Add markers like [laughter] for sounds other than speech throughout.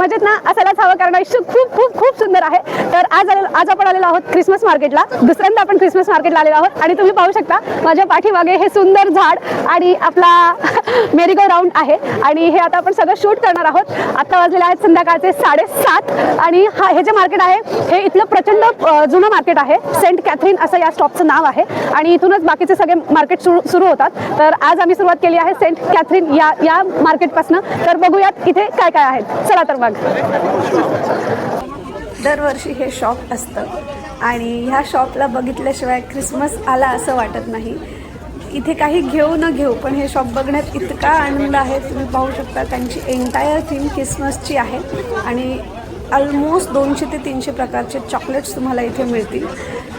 मजेत ना असायलाच हवं कारण आयुष्य खूप खूप खूप सुंदर आहे. तर आज आलेलो आज आपण आलेलो आहोत क्रिसमस मार्केटला दुसऱ्यांदा आपण क्रिसमस मार्केटला आलेलो आहोत. आणि तुम्ही पाहू शकता माझ्या पाठीमागे हे सुंदर झाड आणि आपला [laughs] मेरीगो राऊंड आहे. आणि हे आता आपण सगळं शूट करणार आहोत. आता वाजलेले आहेत संध्याकाळचे साडेसात. आणि हा हे जे मार्केट आहे हे इथलं प्रचंड जुनं मार्केट आहे. सेंट कॅथरीन असं या स्टॉपचं नाव आहे. आणि इथूनच बाकीचे सगळे मार्केट सुरू सुरू होतात. तर आज आम्ही सुरुवात केली आहे सेंट कॅथरीन या या मार्केटपासनं तर बघूयात इथे काय काय आहेत. चला तर मग. दरवर्षी हे शॉप असतं. आणि ह्या शॉपला बघितल्याशिवाय क्रिसमस आला असं वाटत नाही. इथे काही घेऊ न घेऊ पण हे शॉप बघण्यात इतका आनंद आहे तुम्ही पाहू शकता. त्यांची एंटायर थीम क्रिसमसची आहे. आणि ऑलमोस्ट दोनशे ते तीनशे प्रकारचे चॉकलेट्स तुम्हाला इथे मिळतील.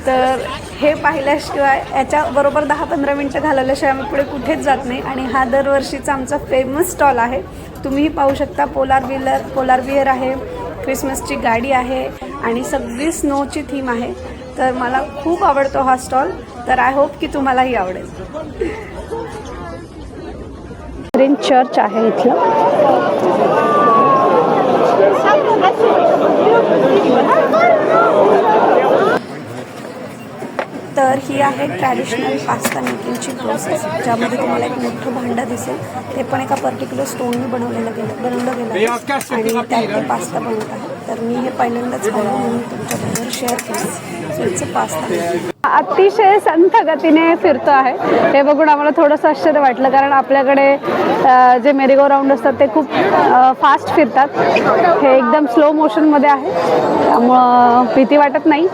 तर हे पाहिल्याशिवाय याच्याबरोबर दहा पंधरा मिनटं घालवल्याशिवाय आम्ही पुढे कुठेच जात नाही. आणि हा दरवर्षीचा आमचा फेमस स्टॉल आहे. तुम्हीही पाहू शकता पोलार व्हीलर पोलार विअर आहे क्रिसमसची गाडी आहे आणि सगळी स्नोची थीम आहे. तर मला खूप आवडतो हा स्टॉल तर आय होप की तुम्हालाही आवडेल. ग्रीन चर्च आहे इथलं. तर ही आहे ट्रॅडिशनल पास्ता मेकिंगची प्रोसेस ज्यामध्ये तुम्हाला एक मोठं भांडं दिसेल. ते पण एका पर्टिक्युलर स्टोनने बनवलेलं गेलं बनवलं गेलं आणि त्यात ते पास्ता बनवत आहे. तर मी हे पहिल्यांदाच म्हणून तुमच्याबरोबर शेअर केलं. सो इट्स पास्ता अतिशय संथ गतीने फिरतो आहे. हे बघून आम्हाला थोडंसं आश्चर्य वाटलं कारण आपल्याकडे जे मेरीगो राऊंड असतात ते खूप फास्ट फिरतात. हे एकदम स्लो मोशनमध्ये आहे. त्यामुळं भीती वाटत नाही.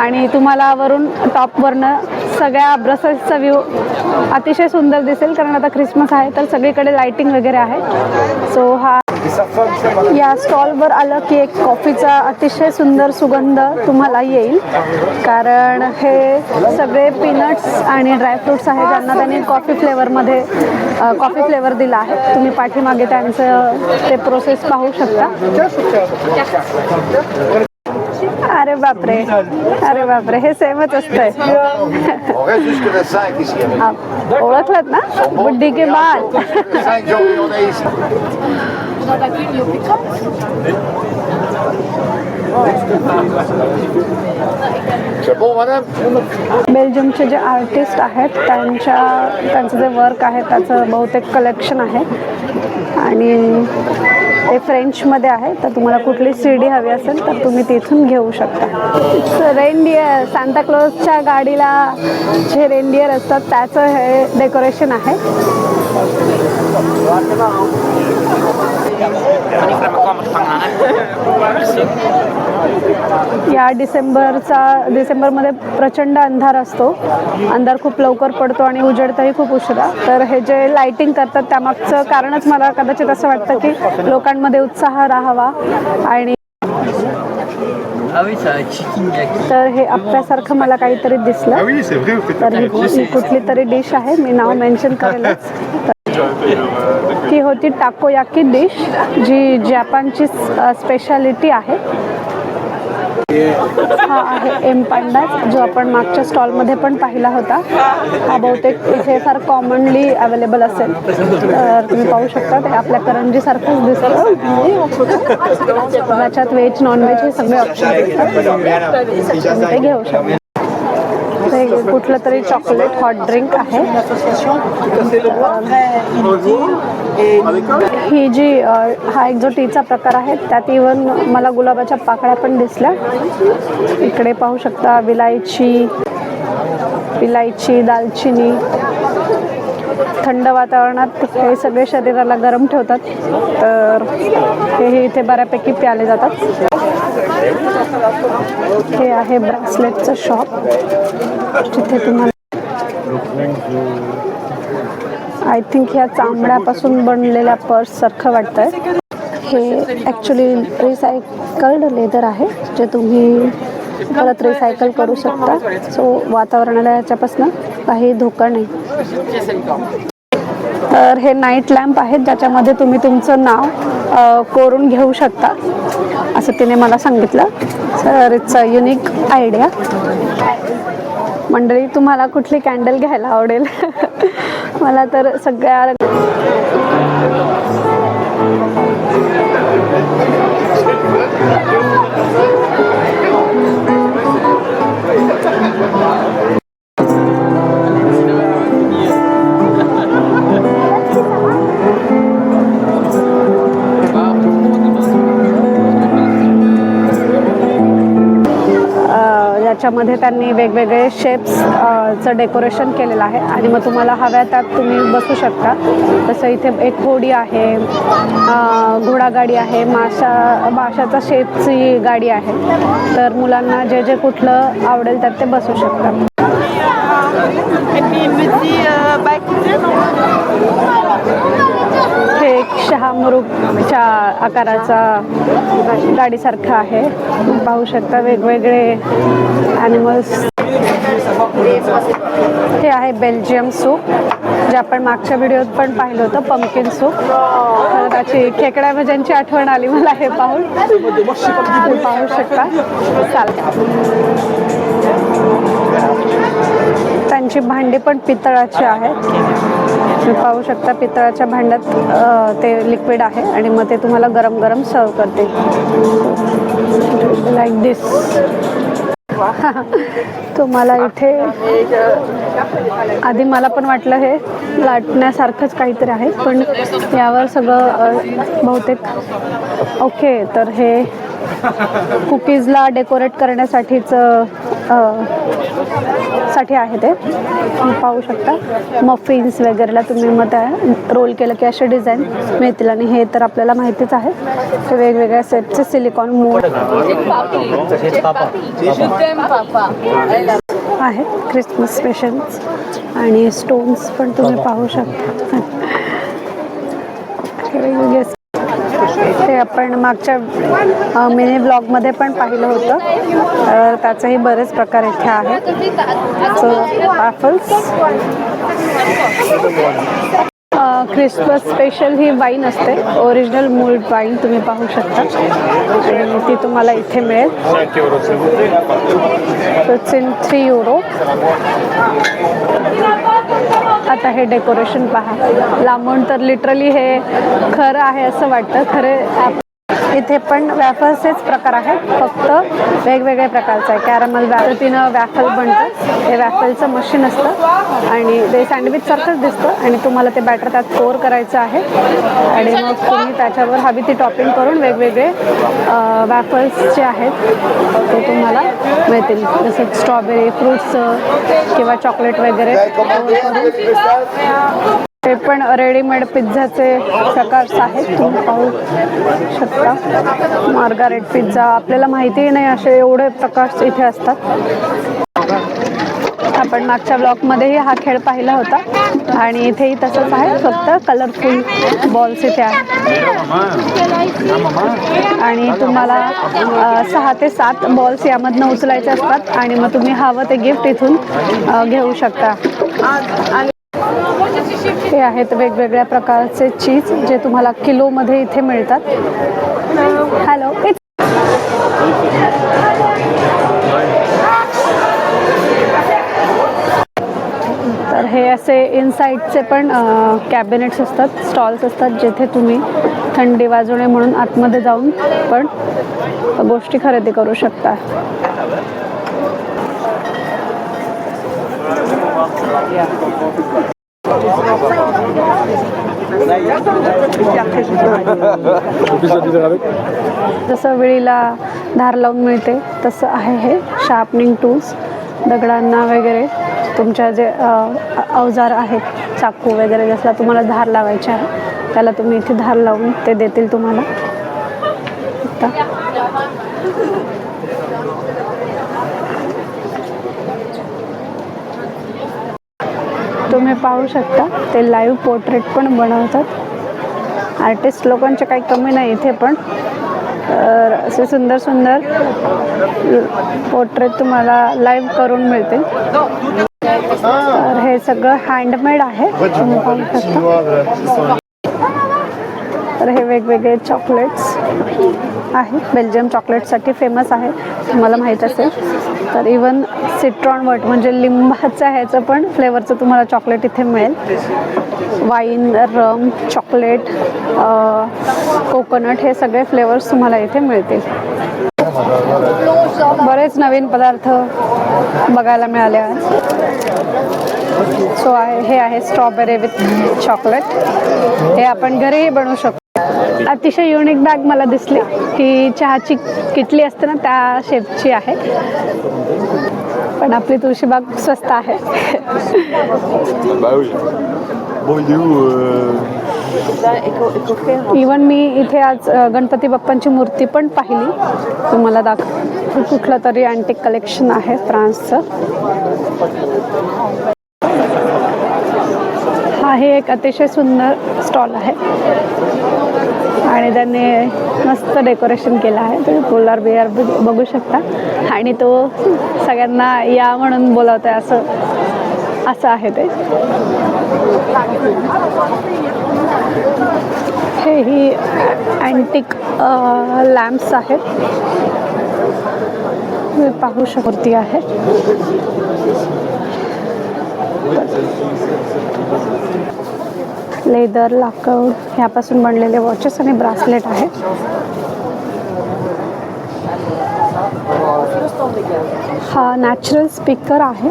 आणि तुम्हाला वरून टॉपवरनं सगळ्या ब्रसल्सचा व्ह्यू अतिशय सुंदर दिसेल कारण आता क्रिसमस आहे तर सगळीकडे लाइटिंग वगैरे आहे. सो हा या स्टॉलवर आलं की एक कॉफीचा अतिशय सुंदर सुगंध तुम्हाला येईल. कारण हे सगळे पीनट्स आणि ड्रायफ्रुट्स आहेत ज्यांना त्यांनी कॉफी फ्लेवरमध्ये कॉफी फ्लेवर दिला आहे. तुम्ही पाठीमागे त्यांचं ते प्रोसेस पाहू शकता. अरे बापरे अरे बापरे हे सेमच असतंय On reste jusque de 5 ici. avec. आप ओळखलत ना बुड्डी के बाद बेल्जियमचे जे आर्टिस्ट आहेत त्यांच्या त्यांचं जे वर्क आहे त्याचं बहुतेक कलेक्शन आहे आणि ते फ्रेंचमध्ये आहे तर तुम्हाला कुठली सी डी हवी असेल तर तुम्ही तिथून घेऊ शकता. रेनडियर सांताक्लॉजच्या गाडीला जे रेनडियर असतात त्याचं हे डेकोरेशन आहे. या डिसेंबरचा डिसेंबरमध्ये प्रचंड अंधार असतो. अंधार खूप लवकर पडतो आणि उजेडतही खूप उशिरा. तर हे जे लायटिंग करतात त्यामागचं कारणच मला कदाचित असं वाटतं की लोकांमध्ये उत्साह राहावा आणि तर हे आप्यासारखं मला काहीतरी दिसलं. तर ही ही कुठली तरी डिश आहे. मी नाव मेन्शन करेलच. ती होती टाकोयाकी डिश जी जपानची स्पेशालिटी आहे. हा आहे एम पांडा जो आपण मागच्या स्टॉलमध्ये पण पाहिला होता. हा बहुतेक इथे फार कॉमनली अवेलेबल असेल. तर तुम्ही पाहू शकता ते आपल्या करंजीसारखंच दिसतं. त्याच्यात व्हेज नॉनव्हेज हे सगळे ऑप्शन दिसतात. ते घेऊ शकता. कुठलं तरी चॉकलेट हॉट ड्रिंक आहे. ही जी हा एक जो टीचा प्रकार आहे त्यात इवन मला गुलाबाच्या पाकळ्या पण दिसल्या. इकडे पाहू शकता विलायची विलायची दालचिनी. थंड वातावरणात हे सगळे शरीराला गरम ठेवतात. तर हेही इथे बऱ्यापैकी प्याले जातात. हे आहे ब्रासलेटचं शॉप. जिथे तुम्हाला आय थिंक ह्या चांबड्यापासून बनलेल्या पर्स सारखं वाटतंय. हे ॲक्च्युली रिसायकल्ड लेदर आहे जे तुम्ही परत रिसायकल करू शकता. सो वातावरणाला याच्यापासून काही धोका नाही. तर हे नाईट लॅम्प आहेत ज्याच्यामध्ये तुम्ही तुमचं नाव कोरून घेऊ शकता. असं तिने मला सांगितलं. तर इट्स अ युनिक आयडिया मंडळी तुम्हाला कुठली कॅन्डल घ्यायला आवडेल? [laughs] मला तर सगळ्या त्याच्यामध्ये त्यांनी वेगवेगळे शेप्स चं डेकोरेशन केलेलं आहे. आणि मग तुम्हाला हव्या त्यात तुम्ही बसू शकता. तसं इथे एक होडी आहे घोडागाडी आहे माशा माशाचा शेपची गाडी आहे. तर मुलांना जे जे कुठलं आवडेल त्यात ते बसू शकतात कामरूपच्या आकाराचा गाडीसारखा आहे. पाहू शकता वेगवेगळे ॲनिमल्स हे आहे बेल्जियम सूप जे आपण मागच्या व्हिडिओत पण पाहिलं होतं पंकिन सूप तर त्याची खेकड्या भाज्यांची आठवण आली मला हे पाहून. तुम्ही पाहू शकता. चालेल त्यांची भांडी पण पितळाची आहेत. तुम्ही पाहू शकता पितळाच्या भांड्यात ते लिक्विड आहे आणि मग ते तुम्हाला गरम गरम सर्व करते. लाईक दिस [laughs] तुम्हाला इथे आधी मला पण वाटलं हे लाटण्यासारखंच काहीतरी आहे पण यावर सगळं बहुतेक ओके तर हे कुकीजला डेकोरेट करण्यासाठीच साठी आहे ते. तुम्ही पाहू शकता. मफिन्स वगैरेला तुम्ही मग त्या रोल केलं की असे डिझाईन मिळतील. आणि हे तर आपल्याला माहितीच आहे. ते वेगवेगळ्या सेटचे सिलिकॉन मोड आहे क्रिसमस स्पेशल आणि स्टोन्स पण तुम्ही पाहू शकता. [laughs] वेगवेगळे हे आपण मागच्या मिनी ब्लॉगमध्ये पण पाहिलं होतं. तर त्याचेही बरेच प्रकार इथे आहेत. सो पॅफल्स क्रिसमस स्पेशल ही वाईन असते. ओरिजिनल मूल्ड वाईन तुम्ही पाहू शकता. आणि ती तुम्हाला इथे मिळेल. इट्स इन थ्री युरो आता हे डेकोरेशन पहा. लांबून तर लिटरली हे खरं आहे असं वाटतं. खरे आप- इथे पण वॅफल्सचेच प्रकार आहेत. फक्त वेगवेगळ्या प्रकारचं आहे कॅरमल पद्धतीनं वॅफल बनतं. हे वॅफलचं मशीन असतं. आणि ते सँडविचसारखंच दिसतं. आणि तुम्हाला ते बॅटर त्यात कोर करायचं आहे. आणि मग तुम्ही त्याच्यावर हवी ती टॉपिंग करून वेगवेगळे वॅफल्स जे आहेत ते तुम्हाला मिळतील. जसं स्ट्रॉबेरी फ्रूट्सचं किंवा चॉकलेट वगैरे. ते पण रेडीमेड पिझ्झाचे प्रकार आहेत. तुम्ही पाहू शकता. Margaret pizza. आपल्याला माहितीही नाही असे एवढे प्रकार इथे असतात. आपण मागच्या ब्लॉकमध्येही हा खेळ पाहिला होता. आणि इथेही तसंच आहे. फक्त कलरफुल बॉल्स इथे आहेत. आणि तुम्हाला सहा ते सात बॉल्स यामधनं उचलायचे असतात. आणि मग तुम्ही हवं ते गिफ्ट इथून घेऊ शकता. हे आहेत वेगवेगळ्या प्रकारचे चीज जे तुम्हाला किलोमध्ये इथे मिळतात. हॅलो तर हे असे इनसाईडचे पण कॅबिनेट्स असतात स्टॉल्स असतात जेथे तुम्ही थंडी वाजू नये म्हणून आतमध्ये जाऊन पण गोष्टी खरेदी करू शकता. जसं विळीला धार लावून मिळते तसं आहे हे शार्पनिंग टूल्स दगडांना वगैरे. तुमच्या जे अवजार आहेत चाकू वगैरे जसला तुम्हाला धार लावायचे आहे त्याला तुम्ही इथे धार लावून ते देतील तुम्हाला. तुम्ही पाहू शकता. ते लाईव्ह पोर्ट्रेट पण बनवतात. आर्टिस्ट लोकांचे काही कमी नाही इथे पण. तर असे सुंदर सुंदर पोर्ट्रेट तुम्हाला लाईव्ह करून मिळते तर हे सगळं हँडमेड आहे. तुम्ही पाहू शकता. तर हे वेगवेगळे चॉकलेट्स आहे. बेल्जियम चॉकलेटसाठी फेमस आहे. तुम्हाला माहीत असेल. तर इवन सिट्रॉन वट म्हणजे लिंबाचं ह्याचं पण फ्लेवरचं तुम्हाला चॉकलेट इथे मिळेल. वाईन रम चॉकलेट कोकोनट हे सगळे फ्लेवर्स तुम्हाला इथे मिळतील. बरेच नवीन पदार्थ बघायला मिळाले आहेत सो आहे हे आहे स्ट्रॉबेरी विथ चॉकलेट हे आपण घरीही बनवू शकतो. अतिशय युनिक बॅग मला दिसली. ही चहाची किटली असते ना त्या शेपची आहे. पण आपली तुळशीबाग स्वस्त आहे. इवन मी इथे आज गणपती बाप्पांची मूर्ती पण पाहिली. तुम्हाला दाख हे कुठलं तरी अँटिक कलेक्शन आहे फ्रान्सचं. हा हे एक अतिशय सुंदर स्टॉल आहे. आणि त्यांनी मस्त डेकोरेशन केलं आहे. तुम्ही पोलार बिअर बघू शकता. आणि तो सगळ्यांना या म्हणून बोलवत आहे असं असं आहे ते. हे ही अँटिक लॅम्प्स आहेत. तुम्ही पाहू शकती आहे. लेदर लाकड ह्यापासून बनलेले वॉचेस आणि ब्रासलेट आहे हा नॅचरल स्पीकर आहे.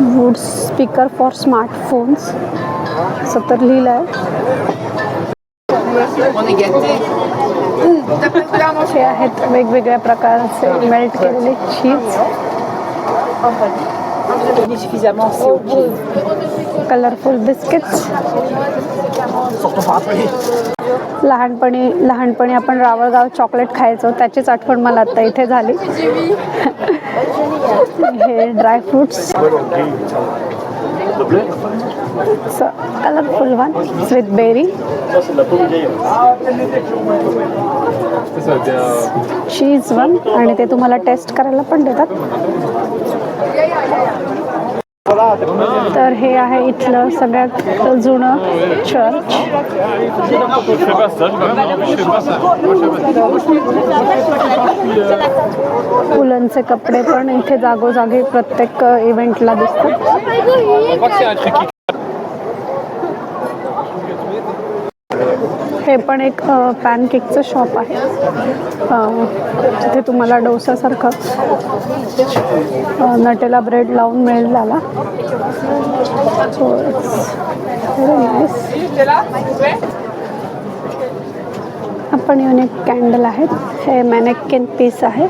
वूड स्पीकर फॉर स्मार्टफोन्स असं तर लिहिलं आहे. हे आहेत वेगवेगळ्या प्रकारचे मेल्ट केलेले cheese Suffisamment, c'est ok. Colourful biscuits लहानपणी लहानपणी आपण रावळगाव चॉकलेट खायचो त्याचीच आठवण मला आता इथे झाली. हे dry fruits colourful one with berry cheese one आणि ते तुम्हाला टेस्ट करायला पण देतात. तर हे आहे इथलं सगळ्यात जुनं चर्च फुलांचे कपडे पण इथे जागोजागी प्रत्येक इव्हेंटला दिसतात. हे पण एक पॅनकेकचं शॉप आहे. तिथे तुम्हाला डोसासारखं नटेला ब्रेड लावून मिळेल त्याला. So आपण युनिक कॅन्डल आहेत. हे मॅनेकिन पीस आहे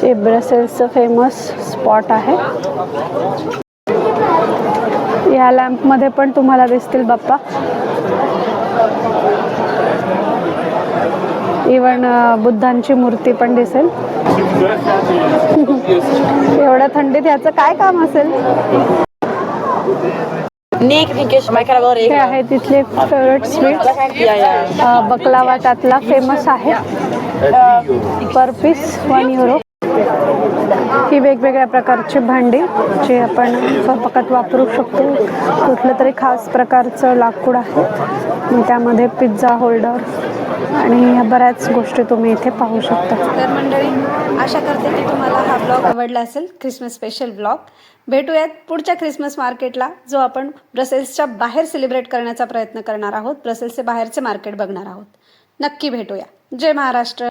जे ब्रसेल्सचं फेमस स्पॉट आहे. या लॅम्पमध्ये पण तुम्हाला दिसतील बाप्पा. इवन बुद्धांची मूर्ती पण दिसेल. एवढ्या थंडीत याचं काय काम असेल. हे आहे तिथले फेवरेट स्वीट. बकलावा त्यातला फेमस आहे. पर पीस वन युरो ही वेगवेगळ्या प्रकारची भांडी जे आपण स्वयंपाकात वापरू शकतो. कुठलं तरी खास प्रकारचं लाकूड आहे. त्यामध्ये पिझ्झा होल्डर आणि ह्या बऱ्याच गोष्टी तुम्ही इथे पाहू शकता. तर मंडळी आशा करते की तुम्हाला हा ब्लॉग आवडला असेल ख्रिसमस स्पेशल ब्लॉग. भेटूयात पुढच्या ख्रिसमस मार्केटला जो आपण ब्रसेल्सच्या बाहेर सेलिब्रेट करण्याचा प्रयत्न करणार आहोत. ब्रसेल्सचे बाहेरचे मार्केट बघणार आहोत. नक्की भेटूया. जय महाराष्ट्र.